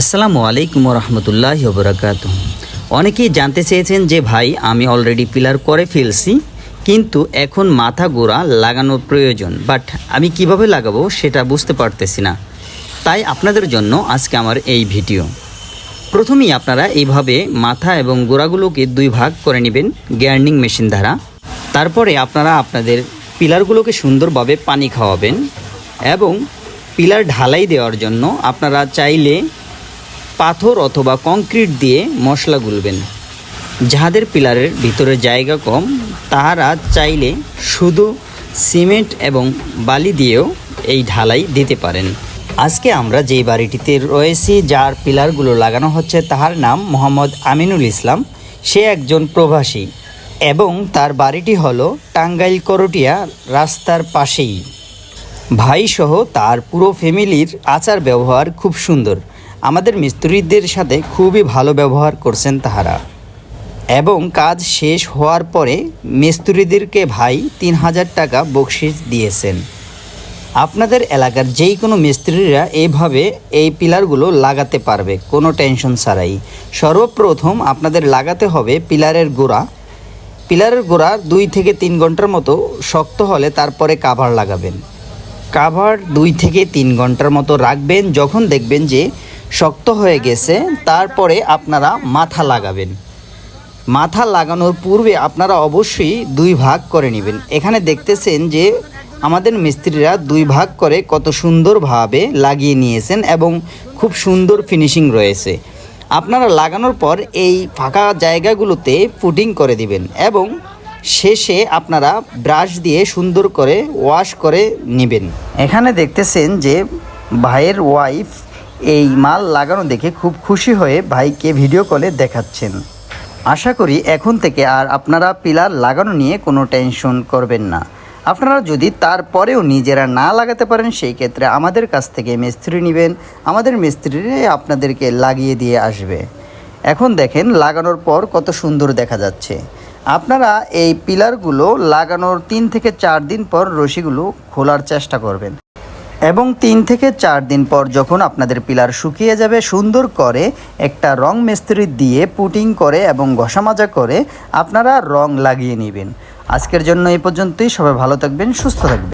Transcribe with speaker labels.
Speaker 1: আসসালামু আলাইকুম রহমতুল্লাহ বরাকাত অনেকেই জানতে চেয়েছেন যে ভাই, আমি অলরেডি পিলার করে ফেলছি, কিন্তু এখন মাথা গোড়া লাগানোর প্রয়োজন। বাট আমি কীভাবে লাগাবো সেটা বুঝতে পারতেছি না। তাই আপনাদের জন্য আজকে আমার এই ভিডিও। প্রথমেই আপনারা এইভাবে মাথা এবং গোড়াগুলোকে দুই ভাগ করে নেবেন গ্যার্নিং মেশিন দ্বারা। তারপরে আপনারা আপনাদের পিলারগুলোকে সুন্দরভাবে পানি খাওয়াবেন এবং পিলার ঢালাই দেওয়ার জন্য আপনারা চাইলে পাথর অথবা কংক্রিট দিয়ে মশলা গুলবেন। যাহাদের পিলারের ভিতরে জায়গা কম, তাহারা চাইলে শুধু সিমেন্ট এবং বালি দিয়েও এই ঢালাই দিতে পারেন। আজকে আমরা যেই বাড়িটিতে রয়েছি, যার পিলারগুলো লাগানো হচ্ছে, তাহার নাম মোহাম্মদ আমিনুল ইসলাম। সে একজন প্রবাসী এবং তার বাড়িটি হলো টাঙ্গাইল করটিয়া রাস্তার পাশেই। ভাইসহ তার পুরো ফ্যামিলির আচার ব্যবহার খুব সুন্দর। আমাদের মিস্ত্রিদের সাথে খুবই ভালো ব্যবহার করছেন তাহারা। এবং কাজ শেষ হওয়ার পরে মিস্ত্রিদেরকে ভাই তিন হাজার টাকা বকশিস দিয়েছেন। আপনাদের এলাকার যেই কোনো মিস্ত্রিরা এইভাবে এই পিলারগুলো লাগাতে পারবে, কোনো টেনশন ছাড়াই। সর্বপ্রথম আপনাদের লাগাতে হবে পিলারের গোড়া। পিলারের গোড়া দুই থেকে তিন ঘণ্টার মতো শক্ত হলে তারপরে কাভার লাগাবেন। কাভার দুই থেকে তিন ঘণ্টার মতো রাখবেন, যখন দেখবেন যে শক্ত হয়ে গেছে, তারপরে আপনারা মাথা লাগাবেন। মাথা লাগানোর পূর্বে আপনারা অবশ্যই দুই ভাগ করে নেবেন। এখানে দেখতেছেন যে আমাদের মিস্ত্রিরা দুই ভাগ করে কত সুন্দরভাবে লাগিয়ে নিয়েছেন এবং খুব সুন্দর ফিনিশিং রয়েছে। আপনারা লাগানোর পর এই ফাঁকা জায়গাগুলোতে ফুটিং করে দিবেন এবং শেষে আপনারা ব্রাশ দিয়ে সুন্দর করে ওয়াশ করে নেবেন। এখানে দেখতেছেন যে ভাইয়ের ওয়াইফ এই মাল লাগানো দেখে খুব খুশি হয়ে ভাইকে ভিডিও কলে দেখাচ্ছেন। আশা করি এখন থেকে আর আপনারা পিলার লাগানো নিয়ে কোনো টেনশন করবেন না। আপনারা যদি তারপরেও নিজেরা না লাগাতে পারেন, সেই ক্ষেত্রে আমাদের কাছ থেকে মিস্ত্রি নেবেন। আমাদের মিস্ত্রিরাই আপনাদেরকে লাগিয়ে দিয়ে আসবে। এখন দেখেন লাগানোর পর কত সুন্দর দেখা যাচ্ছে। আপনারা এই পিলারগুলো লাগানোর তিন থেকে চার দিন পর রশিগুলো খোলার চেষ্টা করবেন। এবং তিন থেকে চার দিন পর যখন আপনাদের পিলার শুকিয়ে যাবে, সুন্দর করে একটা রং মিস্ত্রি দিয়ে পুটিং করে এবং ঘষা মাজা করে আপনারা রং লাগিয়ে নেবেন। আজকের জন্য এই পর্যন্তই। সবাই ভালো থাকবেন, সুস্থ থাকবেন।